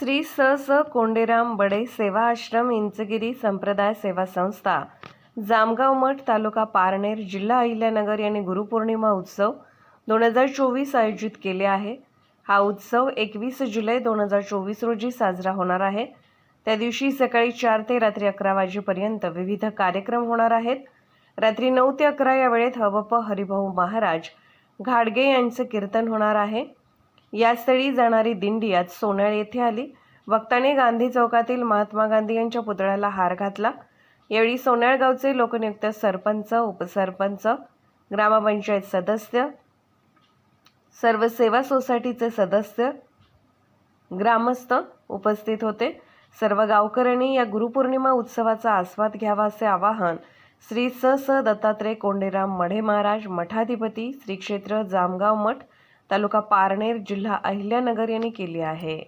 श्री स स कोंडेराम बडे सेवा आश्रम इंचगिरी संप्रदाय सेवा संस्था जामगाव मठ तालुका पारनेर जिल्हा अहिल्यानगर यांनी गुरुपौर्णिमा उत्सव दोन हजार चोवीस आयोजित केले आहे. हा उत्सव एकवीस जुलै दोन हजार चोवीस रोजी साजरा होणार आहे. त्या दिवशी सकाळी चार ते रात्री अकरा वाजेपर्यंत विविध कार्यक्रम होणार आहेत. रात्री नऊ ते अकरा या वेळेत हवप हरिभाऊ महाराज घाडगे यांचं कीर्तन होणार आहे. या स्थळी जाणारी दिंडी आज सोनळ येथे आली. वक्ताने गांधी चौकातील महात्मा गांधी यांच्या पुतळ्याला हार घातला. यावेळी सोनाळ गावचे लोकनियुक्त सरपंच उपसरपंच ग्रामपंचायत सदस्य सर्व सेवा सोसायटीचे सदस्य ग्रामस्थ उपस्थित होते. सर्व गावकऱ्यांनी या गुरुपौर्णिमा उत्सवाचा आस्वाद घ्यावा असे आवाहन श्री स. स. दत्तात्रय कोंडेराम मढे महाराज मठाधिपती श्री क्षेत्र जामगाव मठ तालुका पारनेर जिल्हा अहिल्यानगर यांनी केली आहे.